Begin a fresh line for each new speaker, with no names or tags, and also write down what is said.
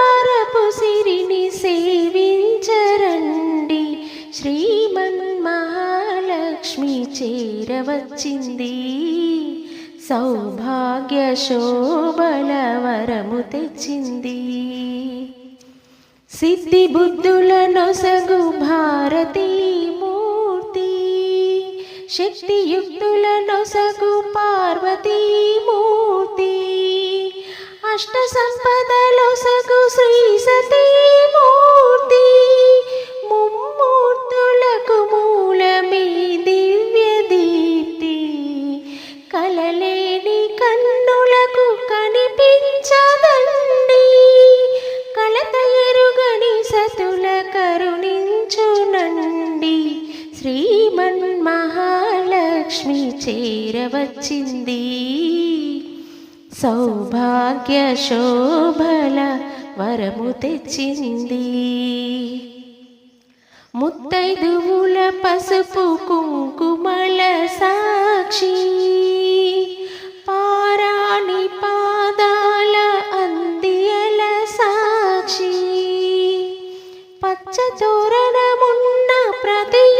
వరపు సిరిని సేవించరండి. శ్రీమన్ మహాలక్ష్మి చేరవచ్చింది సౌభాగ్య శోభల వరము తెచ్చింది. సిద్ధి బుద్ధుల నొసగు భారతీ మూర్తి. శక్తియుక్తుల నొసగు పార్వతీ అష్ట సంపదలొసగు శ్రీ సతీ మూర్తి ముమ్మూర్తులకు మూలమే దివ్య దీప్తి. కలలేని కన్నులకు కనిపించదండి. కలత ఎరుగని సతుల కరుణించునండి. శ్రీమన్ మహాలక్ష్మి చేరవచ్చింది. సౌభాగ్య శోభల వరము తెచ్చింది. ముత్తైదువుల పసుపు కుంకుమల సాక్షి పారాణి పాదాల అందియల సాక్షి. పచ్చ తోరణమున్న ప్రతి